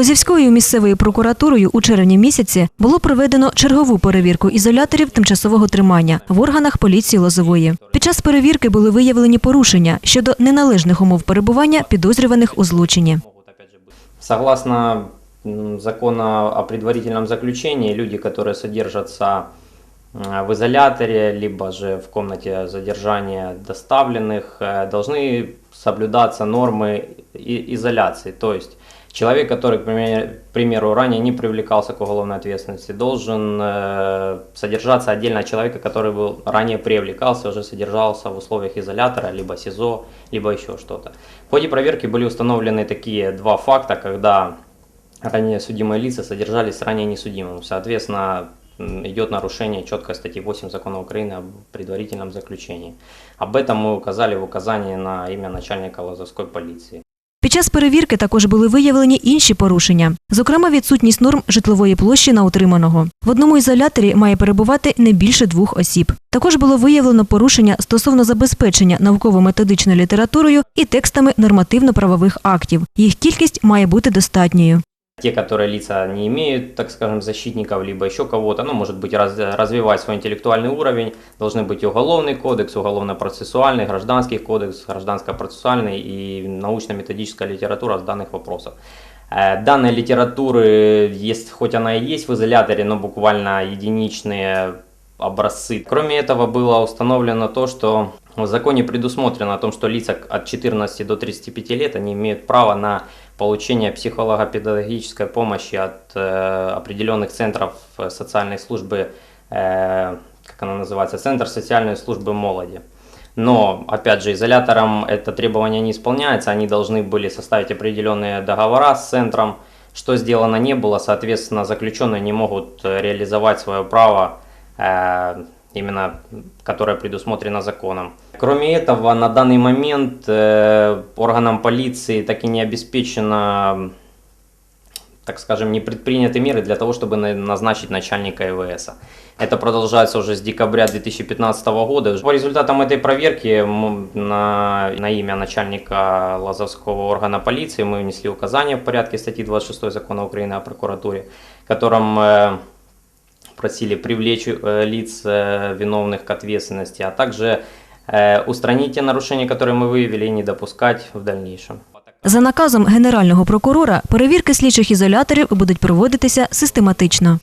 Лозівською місцевою прокуратурою у червні місяці було проведено чергову перевірку ізоляторів тимчасового тримання в органах поліції Лозової. Під час перевірки були виявлені порушення щодо неналежних умов перебування підозрюваних у злочині. Согласно м, закону о предварительном заключении, люди, которые содержатся э, в изоляторе, либо же в комнате задержания доставленных, э, должны соблюдаться нормы и- изоляции. То есть человек, который, к пример- к примеру, ранее не привлекался к уголовной ответственности, должен э, содержаться отдельно от человека, который был ранее привлекался, уже содержался в условиях изолятора, либо СИЗО, либо еще что-то. В ходе проверки были установлены такие два факта, когда ранее судимые лица содержались ранее несудимым. Соответственно, идет нарушение четкой статьи 8 Закона Украины о предварительном заключении. Об этом мы указали в указании на имя начальника Лозовской полиции. Час перевірки також були виявлені інші порушення, зокрема відсутність норм житлової площі на утриманого. В одному ізоляторі має перебувати не більше двох осіб. Також було виявлено порушення стосовно забезпечення науково-методичною літературою і текстами нормативно-правових актів. Їх кількість має бути достатньою. Те, которые лица не имеют, так скажем, защитников, либо еще кого-то, ну, может быть, раз- развивать свой интеллектуальный уровень, должны быть уголовный кодекс, уголовно-процессуальный, гражданский кодекс, гражданско-процессуальный и научно-методическая литература с данных вопросов. Э, Данной литературы, есть, хоть она и есть в изоляторе, но буквально единичные образцы. Кроме этого было установлено то, что в законе предусмотрено о том, что лица от 14 до 35 лет они имеют право на получение психолого-педагогической помощи от э, определенных центров э, социальной службы, э, как она называется, Центр социальной службы молоди. Но, опять же, изоляторам это требование не исполняется, они должны были составить определенные договора с центром, что сделано не было, соответственно, заключенные не могут реализовать свое право, э, именно которое предусмотрено законом. Кроме этого, на данный момент э, органам полиции так и не обеспечено, так скажем, не предприняты меры для того, чтобы на- назначить начальника ИВС. Это продолжается уже с декабря 2015 года. По результатам этой проверки на, на имя начальника Лазовского органа полиции мы внесли указание в порядке статьи 26 Закона Украины о прокуратуре, в котором э, просили привлечь э, лиц э, виновных к ответственности, а также э, устранить те нарушения, которые мы выявили, и не допускать в дальнейшем. За наказом генерального прокурора перевірки слідчих ізоляторів будуть проводитися систематично.